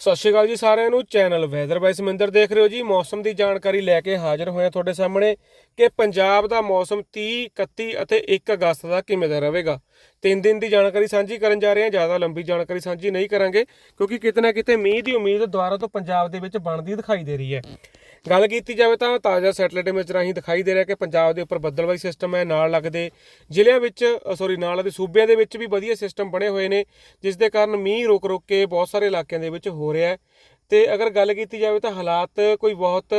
ਸਤਿ ਸ਼੍ਰੀ ਅਕਾਲ ਜੀ ਸਾਰਿਆਂ ਨੂੰ। ਚੈਨਲ ਵੈਦਰ ਬਾਈ ਸਮਿੰਦਰ ਦੇਖ ਰਹੇ ਹੋ ਜੀ। ਮੌਸਮ ਦੀ ਜਾਣਕਾਰੀ ਲੈ ਕੇ ਹਾਜ਼ਰ ਹੋਏ ਹਾਂ ਤੁਹਾਡੇ ਸਾਹਮਣੇ ਕਿ ਪੰਜਾਬ ਦਾ ਮੌਸਮ 30 31 ਅਤੇ 1 ਅਗਸਤ ਦਾ ਕਿਵੇਂ ਦਾ ਰਹੇਗਾ। ਤਿੰਨ ਦਿਨ ਦੀ ਜਾਣਕਾਰੀ ਸਾਂਝੀ ਕਰਨ ਜਾ ਰਹੇ ਹਾਂ। ਜ਼ਿਆਦਾ ਲੰਬੀ ਜਾਣਕਾਰੀ ਸਾਂਝੀ ਨਹੀਂ ਕਰਾਂਗੇ ਕਿਉਂਕਿ ਕਿਤੇ ਨਾ ਕਿਤੇ ਮੀਂਹ ਦੀ ਉਮੀਦ ਦੁਬਾਰਾ ਤੋਂ ਪੰਜਾਬ ਦੇ ਵਿੱਚ ਬਣਦੀ ਦਿਖਾਈ ਦੇ ਰਹੀ ਹੈ। ਗੱਲ ਕੀਤੀ ਜਾਵੇ ਤਾਂ ਤਾਜ਼ਾ ਸੈਟਲਾਈਟ ਇਮੇਜ ਰਾਹੀਂ ਦਿਖਾਈ ਦੇ ਰਿਹਾ ਕਿ ਪੰਜਾਬ ਦੇ ਉੱਪਰ ਬੱਦਲਵਾਈ ਸਿਸਟਮ ਹੈ, ਨਾਲ ਲੱਗਦੇ ਜ਼ਿਲ੍ਹਿਆਂ ਵਿੱਚ ਸੌਰੀ ਨਾਲ ਲੱਗਦੇ ਸੂਬਿਆਂ ਦੇ ਵਿੱਚ ਵੀ ਵਧੀਆ ਸਿਸਟਮ ਬਣੇ ਹੋਏ ਨੇ, ਜਿਸ ਦੇ ਕਾਰਨ ਮੀਂਹ ਰੁਕ ਰੁਕ ਕੇ ਬਹੁਤ ਸਾਰੇ ਇਲਾਕਿਆਂ ਦੇ ਵਿੱਚ ਹੋ ਰਿਹਾ ਹੈ। ਤੇ ਅਗਰ ਗੱਲ ਕੀਤੀ ਜਾਵੇ ਤਾਂ ਹਾਲਾਤ ਕੋਈ ਬਹੁਤ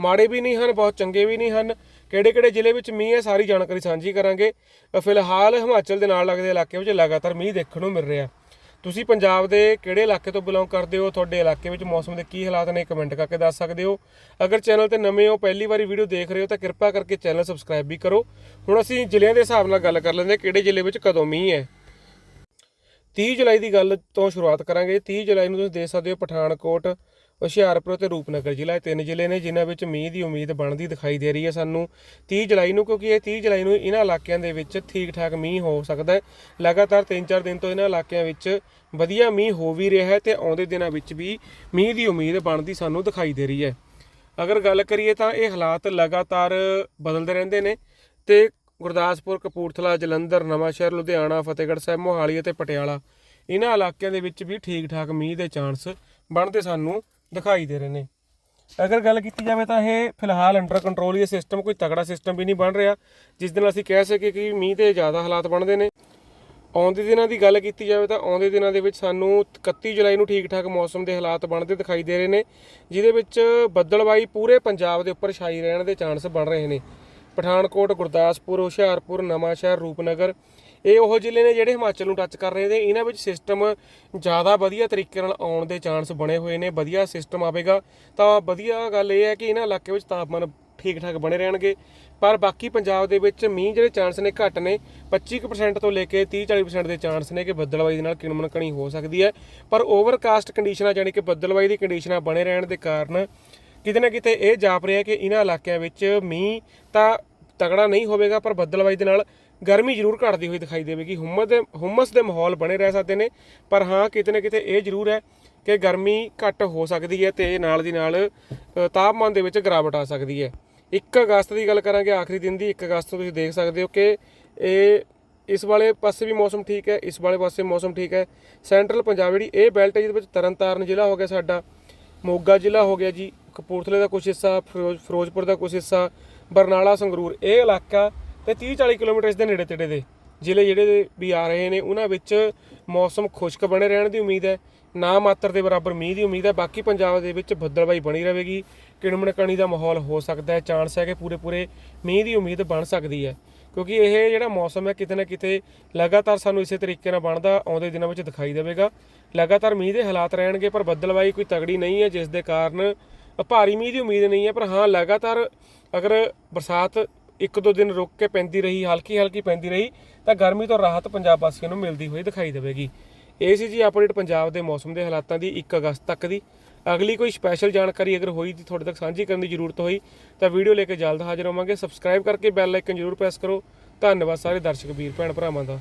ਮਾੜੇ ਵੀ ਨਹੀਂ ਹਨ, ਬਹੁਤ ਚੰਗੇ ਵੀ ਨਹੀਂ ਹਨ। ਕਿਹੜੇ ਕਿਹੜੇ ਜ਼ਿਲ੍ਹੇ ਵਿੱਚ ਮੀਂਹ ਹੈ, ਸਾਰੀ ਜਾਣਕਾਰੀ ਸਾਂਝੀ ਕਰਾਂਗੇ। ਫਿਲਹਾਲ ਹਿਮਾਚਲ ਦੇ ਨਾਲ ਲੱਗਦੇ ਇਲਾਕਿਆਂ ਵਿੱਚ ਲਗਾਤਾਰ ਮੀਂਹ ਦੇਖਣ ਨੂੰ ਮਿਲ ਰਿਹਾ। ਤੁਸੀਂ ਪੰਜਾਬ ਦੇ ਕਿਹੜੇ ਇਲਾਕੇ ਤੋਂ ਬਿਲੋਂਗ ਕਰਦੇ ਹੋ? ਤੁਹਾਡੇ ਇਲਾਕੇ ਵਿੱਚ ਮੌਸਮ ਦੇ ਕੀ ਹਾਲਾਤ ਨੇ? ਕਮੈਂਟ ਕਰਕੇ ਦੱਸ ਸਕਦੇ ਹੋ। ਅਗਰ ਚੈਨਲ ਤੇ ਨਵੇਂ ਹੋ, ਪਹਿਲੀ ਵਾਰੀ ਵੀਡੀਓ ਦੇਖ ਰਹੇ ਹੋ, ਤਾਂ ਕਿਰਪਾ ਕਰਕੇ ਚੈਨਲ ਸਬਸਕ੍ਰਾਈਬ ਵੀ ਕਰੋ। ਹੁਣ ਅਸੀਂ ਜ਼ਿਲ੍ਹਿਆਂ ਦੇ ਹਿਸਾਬ ਨਾਲ ਗੱਲ ਕਰ ਲੈਂਦੇ ਹਾਂ, ਕਿਹੜੇ ਜ਼ਿਲ੍ਹੇ ਵਿੱਚ ਕਦੋਂ ਮੀਂਹ ਹੈ। 30 ਜੁਲਾਈ ਦੀ ਗੱਲ ਤੋਂ ਸ਼ੁਰੂਆਤ ਕਰਾਂਗੇ। 30 ਜੁਲਾਈ ਨੂੰ ਤੁਸੀਂ ਦੇਖ ਸਕਦੇ ਹੋ ਪਠਾਨਕੋਟ ਹੁਸ਼ਿਆਰਪੁਰ ਤੇ ਰੂਪਨਗਰ ਜ਼ਿਲ੍ਹਾ ਇਹ ਤਿੰਨ ਜ਼ਿਲ੍ਹੇ ਨੇ, ਜਿਨ੍ਹਾਂ ਵਿੱਚ ਮੀਂਹ ਦੀ ਉਮੀਦ ਬਣਦੀ ਦਿਖਾਈ ਦੇ ਰਹੀ ਹੈ ਸਾਨੂੰ। 30 ਜੁਲਾਈ ਨੂੰ, ਕਿਉਂਕਿ ਇਹ 30 ਜੁਲਾਈ ਨੂੰ ਇਹਨਾਂ ਇਲਾਕਿਆਂ ਦੇ ਵਿੱਚ ਠੀਕ ਠਾਕ ਮੀਂਹ ਹੋ ਸਕਦਾ ਹੈ। ਲਗਾਤਾਰ 3-4 ਦਿਨ ਤੋਂ ਇਹਨਾਂ ਇਲਾਕਿਆਂ ਵਿੱਚ ਵਧੀਆ ਮੀਂਹ ਹੋ ਵੀ ਰਿਹਾ ਹੈ ਤੇ ਆਉਂਦੇ ਦਿਨਾਂ ਵਿੱਚ ਵੀ ਮੀਂਹ ਦੀ ਉਮੀਦ ਬਣਦੀ ਸਾਨੂੰ ਦਿਖਾਈ ਦੇ ਰਹੀ ਹੈ। ਅਗਰ ਗੱਲ ਕਰੀਏ ਤਾਂ ਇਹ ਹਾਲਾਤ ਲਗਾਤਾਰ ਬਦਲਦੇ ਰਹਿੰਦੇ ਨੇ ਤੇ ਗੁਰਦਾਸਪੁਰ, ਕਪੂਰਥਲਾ, ਜਲੰਧਰ, ਨਵਾਂਸ਼ਹਿਰ, ਲੁਧਿਆਣਾ, ਫਤਿਹਗੜ੍ਹ ਸਾਹਿਬ, ਮੋਹਾਲੀ ਅਤੇ ਪਟਿਆਲਾ ਇਹਨਾਂ ਇਲਾਕਿਆਂ ਦੇ ਵਿੱਚ ਵੀ ਠੀਕ ਠਾਕ ਮੀਂਹ ਦੇ ਚਾਂਸ ਬਣਦੇ ਸਾਨੂੰ ਦਿਖਾਈ ਦੇ ਰਹੇ ਨੇ। ਅਗਰ ਗੱਲ ਕੀਤੀ ਜਾਵੇ ਤਾਂ ਇਹ ਫਿਲਹਾਲ ਅੰਡਰ ਕੰਟਰੋਲ ਹੀ ਇਹ ਸਿਸਟਮ ਕੋਈ ਤਗੜਾ ਸਿਸਟਮ ਵੀ ਨਹੀਂ ਬਣ ਰਿਹਾ। ਜਿਸ ਦੇ ਨਾਲ ਅਸੀਂ ਕਹਿ ਸਕੀਏ ਕਿ ਮੀਂਹ 'ਤੇ ਜ਼ਿਆਦਾ ਹਾਲਾਤ ਬਣਦੇ ਨੇ। ਆਉਂਦੇ ਦਿਨਾਂ ਦੀ ਗੱਲ ਕੀਤੀ ਜਾਵੇ ਤਾਂ ਆਉਂਦੇ ਦਿਨਾਂ ਦੇ ਵਿੱਚ ਸਾਨੂੰ 31 ਜੁਲਾਈ ਨੂੰ ਠੀਕ ਠਾਕ ਮੌਸਮ ਦੇ ਹਾਲਾਤ ਬਣਦੇ ਦਿਖਾਈ ਦੇ ਰਹੇ ਨੇ। ਜਿਹਦੇ ਵਿੱਚ ਬੱਦਲਵਾਈ ਪੂਰੇ ਪੰਜਾਬ ਦੇ ਉੱਪਰ ਛਾਈ ਰਹਿਣ ਦੇ ਚਾਂਸ ਬਣ ਰਹੇ ਨੇ। ਪਠਾਨਕੋਟ, ਗੁਰਦਾਸਪੁਰ, ਹੁਸ਼ਿਆਰਪੁਰ, ਨਵਾਂਸ਼ਹਿਰ, ਰੂਪਨਗਰ ਇਹ ਉਹ ਜ਼ਿਲ੍ਹੇ ਨੇ ਜਿਹੜੇ ਹਿਮਾਚਲ ਨੂੰ ਟੱਚ ਕਰ ਰਹੇ ਨੇ। ਇਹਨਾਂ ਵਿੱਚ ਸਿਸਟਮ ਜ਼ਿਆਦਾ ਵਧੀਆ ਤਰੀਕੇ ਨਾਲ ਆਉਣ ਦੇ ਚਾਂਸ ਬਣੇ ਹੋਏ ਨੇ, ਵਧੀਆ ਸਿਸਟਮ ਆਵੇਗਾ। ਤਾਂ ਵਧੀਆ ਗੱਲ ਇਹ ਹੈ ਕਿ ਇਹਨਾਂ ਇਲਾਕੇ ਵਿੱਚ ਤਾਪਮਾਨ ਠੀਕ ਠਾਕ ਬਣੇ ਰਹਿਣਗੇ। ਪਰ ਬਾਕੀ ਪੰਜਾਬ ਦੇ ਵਿੱਚ ਮੀਂਹ ਜਿਹੜੇ ਚਾਂਸ ਨੇ ਘੱਟ ਨੇ। 25% ਤੋਂ ਲੈ ਕੇ 30-40% ਦੇ ਚਾਂਸ ਨੇ ਕਿ ਬੱਦਲਵਾਈ ਦੇ ਨਾਲ ਕਿਣਮਣ ਕਣੀ ਹੋ ਸਕਦੀ ਹੈ। ਪਰ ਓਵਰਕਾਸਟ ਕੰਡੀਸ਼ਨਾਂ ਜਾਨੀ ਕਿ ਬੱਦਲਵਾਈ ਦੀ ਕੰਡੀਸ਼ਨਾਂ ਬਣੇ ਰਹਿਣ ਦੇ ਕਾਰਨ ਕਿਤੇ ਨਾ ਕਿਤੇ ਇਹ ਜਾਪ ਰਿਹਾ ਕਿ ਇਹਨਾਂ ਇਲਾਕਿਆਂ ਵਿੱਚ ਮੀਂਹ ਤਾਂ ਤਗੜਾ ਨਹੀਂ ਹੋਵੇਗਾ, ਪਰ ਬੱਦਲਵਾਈ ਦੇ ਨਾਲ ਗਰਮੀ ਜ਼ਰੂਰ ਘਟਦੀ ਹੋਈ ਦਿਖਾਈ ਦੇਵੇਗੀ। ਹੁਮਸ ਦੇ ਹੁਮਸ ਦੇ ਮਾਹੌਲ ਬਣੇ ਰਹਿ ਸਕਦੇ ਨੇ, ਪਰ ਹਾਂ, ਕਿਤੇ ਨਾ ਕਿਤੇ ਇਹ ਜ਼ਰੂਰ ਹੈ ਕਿ ਗਰਮੀ ਘੱਟ ਹੋ ਸਕਦੀ ਹੈ ਤੇ ਨਾਲ ਦੀ ਨਾਲ ਤਾਪਮਾਨ ਦੇ ਵਿੱਚ ਗਿਰਾਵਟ ਆ ਸਕਦੀ ਹੈ। 1 ਅਗਸਤ ਦੀ ਗੱਲ ਕਰਾਂਗੇ, ਆਖਰੀ ਦਿਨ ਦੀ 1 ਅਗਸਤ ਨੂੰ ਤੁਸੀਂ ਦੇਖ ਸਕਦੇ ਹੋ ਕਿ ਇਹ ਇਸ ਵਾਲੇ ਪਾਸੇ ਵੀ ਮੌਸਮ ਠੀਕ ਹੈ, ਇਸ ਵਾਲੇ ਪਾਸੇ ਮੌਸਮ ਠੀਕ ਹੈ। ਸੈਂਟਰਲ ਪੰਜਾਬ ਜਿਹੜੀ ਇਹ ਬੈਲਟ ਹੈ, ਜਿਹਦੇ ਵਿੱਚ ਤਰਨਤਾਰਨ ਜ਼ਿਲ੍ਹਾ ਹੋ ਗਿਆ ਸਾਡਾ, ਮੋਗਾ ਜ਼ਿਲ੍ਹਾ ਹੋ ਗਿਆ ਜੀ, ਕਪੂਰਥਲੇ ਦਾ ਕੁਝ ਹਿੱਸਾ, ਫਿਰੋਜ਼- ਫਿਰੋਜ਼ਪੁਰ ਦਾ ਕੁਝ ਹਿੱਸਾ, ਬਰਨਾਲਾ, ਸੰਗਰੂਰ, ਇਹ ਇਲਾਕਾ ਤੇ 30 40 ਕਿਲੋਮੀਟਰ ਇਸ ਦੇ ਨੇੜੇ ਤੇੜੇ ਦੇ ਜ਼ਿਲ੍ਹੇ ਜਿਹੜੇ ਵੀ ਆ ਰਹੇ ਨੇ, ਉਹਨਾਂ ਵਿੱਚ ਮੌਸਮ ਖੁਸ਼ਕ ਬਣੇ ਰਹਿਣ ਦੀ ਉਮੀਦ ਹੈ। ਨਾ ਮਾਤਰ ਦੇ ਬਰਾਬਰ ਮੀਂਹ ਦੀ ਉਮੀਦ ਹੈ, ਬਾਕੀ ਪੰਜਾਬ ਦੇ ਵਿੱਚ ਬੱਦਲਬਾਈ ਬਣੀ ਰਹੇਗੀ। ਕਿਣਮਣ ਕਣੀ ਦਾ ਮਾਹੌਲ ਹੋ ਸਕਦਾ ਹੈ, ਚਾਂਸ ਹੈ ਕਿ ਪੂਰੇ ਪੂਰੇ ਮੀਂਹ ਦੀ ਉਮੀਦ ਬਣ ਸਕਦੀ ਹੈ। ਕਿਉਂਕਿ ਇਹ ਜਿਹੜਾ ਮੌਸਮ ਹੈ, ਕਿਤੇ ਨਾ ਕਿਤੇ ਲਗਾਤਾਰ ਸਾਨੂੰ ਇਸੇ ਤਰੀਕੇ ਨਾਲ ਬਣਦਾ ਆਉਂਦੇ ਦਿਨਾਂ ਵਿੱਚ ਦਿਖਾਈ ਦੇਵੇਗਾ। ਲਗਾਤਾਰ ਮੀਂਹ ਦੇ ਹਾਲਾਤ ਰਹਿਣਗੇ, ਪਰ ਬੱਦਲਬਾਈ ਕੋਈ ਤਗੜੀ ਨਹੀਂ ਹੈ, ਜਿਸ ਦੇ ਕਾਰਨ ਭਾਰੀ ਮੀਂਹ ਦੀ ਉਮੀਦ ਨਹੀਂ ਹੈ। ਪਰ ਹਾਂ, ਲਗਾਤਾਰ ਅਗਰ ਬਰਸਾਤ ਇੱਕ ਦੋ ਦਿਨ ਰੁਕ ਕੇ ਪੈਂਦੀ ਰਹੀ, ਹਲਕੀ ਹਲਕੀ ਪੈਂਦੀ ਰਹੀ, ਤਾਂ ਗਰਮੀ ਤੋਂ ਰਾਹਤ ਪੰਜਾਬ ਵਾਸੀਆਂ ਨੂੰ ਮਿਲਦੀ ਹੋਈ ਦਿਖਾਈ ਦੇਵੇਗੀ। ਇਹ ਸੀ ਜੀ ਅਪਡੇਟ ਪੰਜਾਬ ਦੇ ਮੌਸਮ ਦੇ ਹਾਲਾਤਾਂ ਦੀ 1 ਅਗਸਤ ਤੱਕ ਦੀ। ਅਗਲੀ ਕੋਈ ਸਪੈਸ਼ਲ ਜਾਣਕਾਰੀ ਅਗਰ ਹੋਈ ਤਾਂ ਤੁਹਾਡੇ ਤੱਕ ਸਾਂਝੀ ਕਰਨ ਦੀ ਜ਼ਰੂਰਤ ਹੋਈ, ਤਾਂ ਵੀਡੀਓ ਲੈ ਕੇ ਜਲਦ ਹਾਜ਼ਰ ਹੋਵਾਂਗੇ। ਸਬਸਕ੍ਰਾਈਬ ਕਰਕੇ ਬੈਲ ਆਈਕਨ ਜ਼ਰੂਰ ਪ੍ਰੈਸ ਕਰੋ। ਧੰਨਵਾਦ ਸਾਰੇ ਦਰਸ਼ਕ, ਵੀਰ, ਭੈਣ ਭਰਾਵਾਂ ਦਾ।